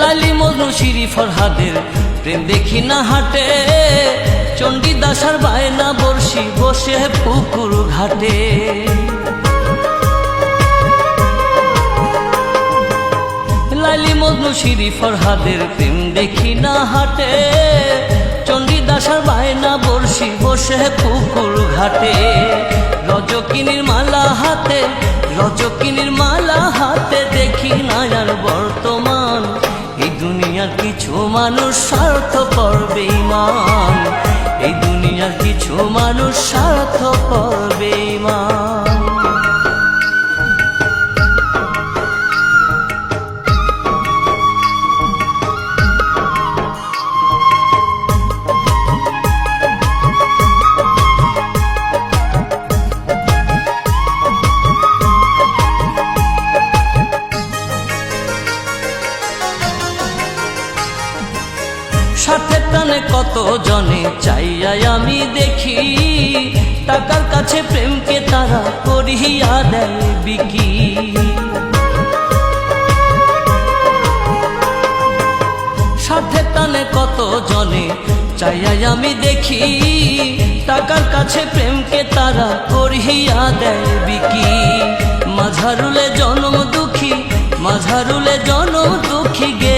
লালি Majnu Siri ফরহাদের, প্রেম দেখি না হাটে। চণ্ডী দাসার বায়না বর্ষি বসে পুকুর ঘাটে। লালি মজনু প্রেম দেখি না হাটে। চণ্ডী দাসার বায়না বর্ষি বসে পুকুর ঘাটে। রজকিনীর মালা হাতে, রজকিনীর মানুষ স্বার্থ করবে মান এই দুনিয়ার কিছু মানুষ স্বার্থ করবে স্বার্থের টানে কত জনে চাইয়াই আমি দেখি? টাকার কাছে প্রেমকে তারা করিয়া দেয় বিকি। স্বার্থের টানে কত জনে চাইয়াই আমি দেখি? টাকার কাছে প্রেমকে তারা করিয়া দেয় বিকি। মাঝারুলে জনম দুঃখী, মাঝারুলে জনম দুঃখী গে।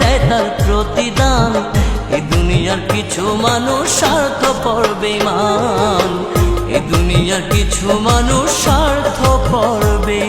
দেয় তার প্রতিদান। এই দুনিয়ার কিছু মানুষ স্বার্থ পড়বে মান এই দুনিয়ার কিছু মানুষ স্বার্থ করবে